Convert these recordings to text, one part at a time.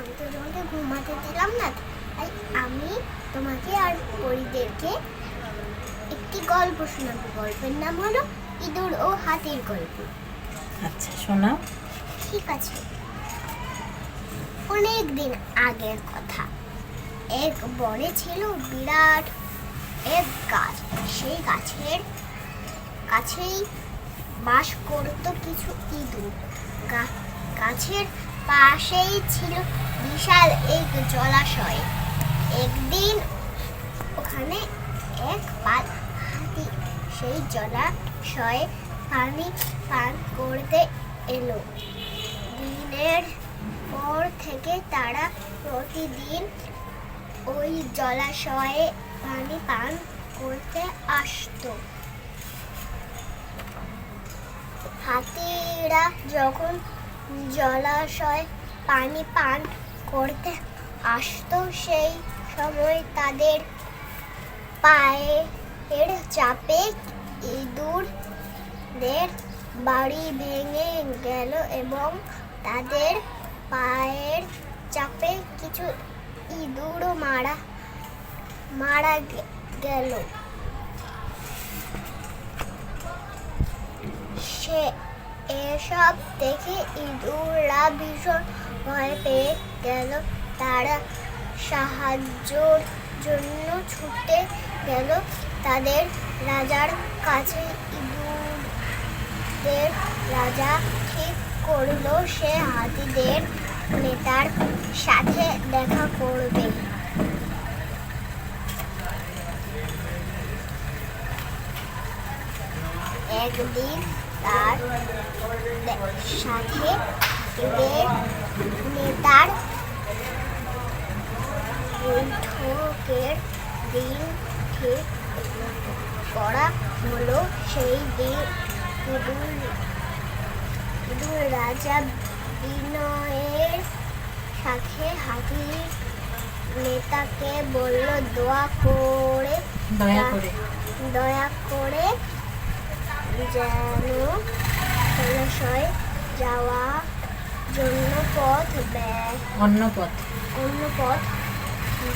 আমি তো তোমাকে ঘুমাতে দিলাম না। তাই আমি তোমাকে আর পরিদেরকে একটি গল্প শোনাবো। গল্পের নাম হলো ইঁদুর ও হাতির গল্প। আচ্ছা শোনাও। ঠিক আছে। অনেক দিন আগের কথা। এক বনে ছিল বিরাট এক গাছ। সেই গাছের কাছেই বাস করত কিছু ইঁদুর। গাছের পাশেই ছিল বিশাল এক জলাশয়। একদিন ওখানে এক পাল হাতি সেই জলাশয়ে পানি পান করতে এলো। দিনের পর থেকে তারা প্রতিদিন ওই জলাশয়ে পানি পান করতে আসতো। হাতিরা যখন জলাশয়ে পানি পান করতে আসতো, সেই সময় তাদের পায়ের চাপে ইঁদুরদের বাড়ি ভেঙে গেল এবং তাদের পায়ের চাপে কিছু ইঁদুরও মারা মারা গেল। সে এসব দেখে ইঁদুররা ভীষণ ভয় পেয়ে গেল। তারা সাহায্যর জন্য ছুটে গেল। তাদের রাজার কাছে ইঁদুরদের রাজা ঠিক করল, সে হাতিদের নেতার সাথে দেখা করবে। একদিন তার সাথে নেতার বৈঠকের দিন ঠিক করা হলো। সেই দিন ইঁদুর রাজা বিনয়ের সাথে হাতির নেতাকে বলল দোয়া করে। দয়া করে যেন জলাশয় যাওয়া জন্য পথ অন্য পথ। অন্য পথ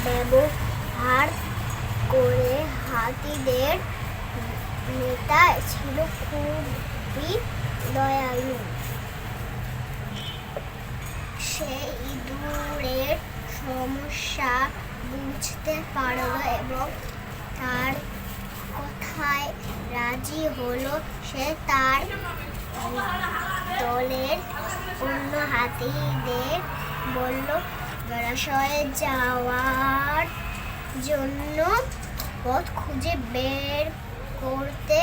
ব্যবহার করে হাতিদের নেতা ছিল খুবই দয়ালু। সে ইঁদুরের সমস্যা বুঝতে পারল এবং তার কথায় রাজি হলো সে তার দলের অন্য হাতিদের বলল জলাশয়ে যাওয়ার জন্য পথ খুঁজে বের করতে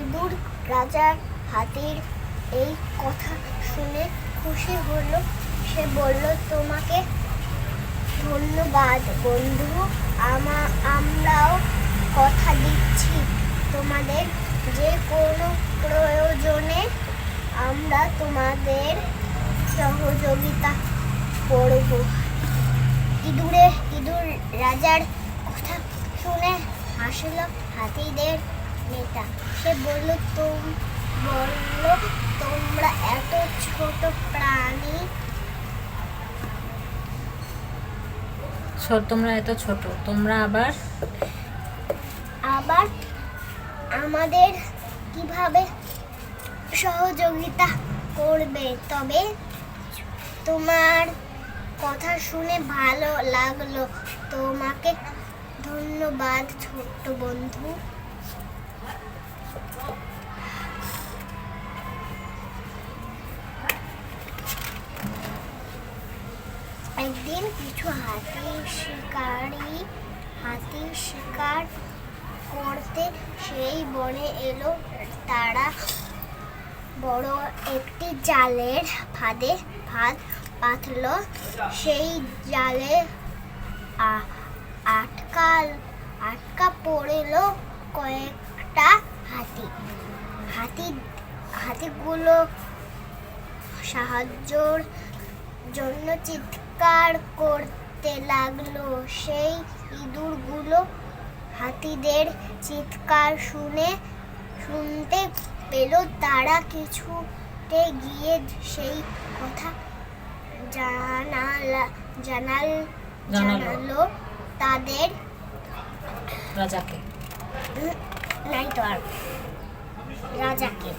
ইঁদুর রাজার হাতির এই কথা শুনে খুশি হলো। সে বলল, তোমাকে ধন্যবাদ বন্ধু। আমা আমরাও কথা দিচ্ছি তোমাদের। যে কোনো প্রয়োজনে আমরা তোমাদের সহযোগিতা করব। ইঁদুরে, ইঁদুর রাজার কথা শুনে হাসল হাতিদের নেতা। সে বলল, তোম বলল, তোমরা এত ছোট প্রাণী তোমরা এত ছোট, তোমরা আবার? আবার আমাদের কীভাবে সহযোগিতা করবে? তবে তোমার কথা শুনে ভালো লাগল। তোমাকে ধন্যবাদ, ছোট্ট বন্ধু। একদিন কিছু হাতি শিকারি হাতি শিকার করতে সেই বনে এলো। তারা বড় একটি জালের ফাঁদে ফাঁদ পাতল। সেই জালে আ- আটকাল, আটকা পড়ল কয়েকটা হাতি। হাতি, হাতিগুলো সাহায্যর জন্য চিৎকার করতে লাগল। সেই ইঁদুরগুলো হাতিদের চিৎকার শুনে শুনতে পেল তারা কিছুতে গিয়ে সেই কথা জানালা জানাল জানালো। জানালো তাদের রাজাকে। নাই তো আর রাজাকে।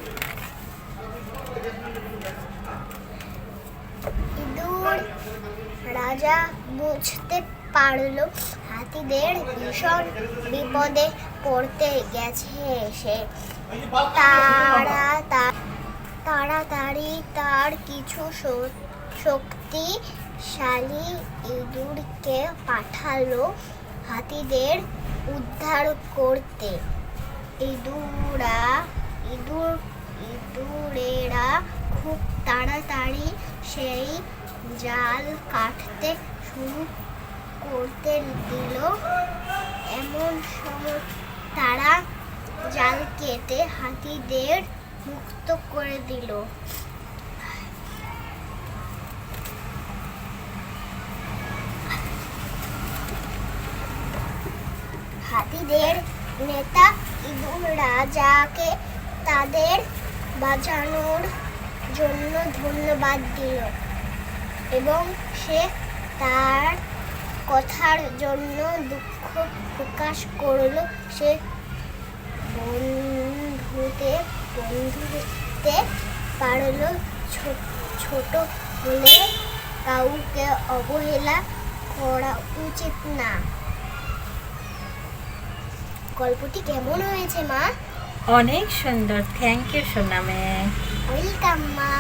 ইঁদুর রাজা বুঝতে পারল হাতিদের ভীষণ বিপদে পড়তে গেছে সে। তারা তাড়াতাড়ি তার কিছু শক্তিশালী ইঁদুরকে পাঠালো হাতিদের উদ্ধার করতে। ইঁদুরা, ইঁদুর, ইঁদুরেরা খুব তাড়াতাড়ি সেই জাল কাটতে শুরু করতে দিল। এমন সময় তারা জাল কেটে হাতিদের মুক্ত করে দিল। হাতিদের নেতা ইঁদুর রাজাকে তাদের বাঁচানোর জন্য ধন্যবাদ দিল। এবং সে তার কথার জন্য দুঃখ প্রকাশ করল। সে বন্ধুতে বন্ধুতে পারল। ছো- ছোট হলে কাউকে অবহেলা করা উচিত না। গল্পটি কেমন হয়েছে, মা? অনেক সুন্দর। Thank you সোনামে। ওয়েলকাম মা।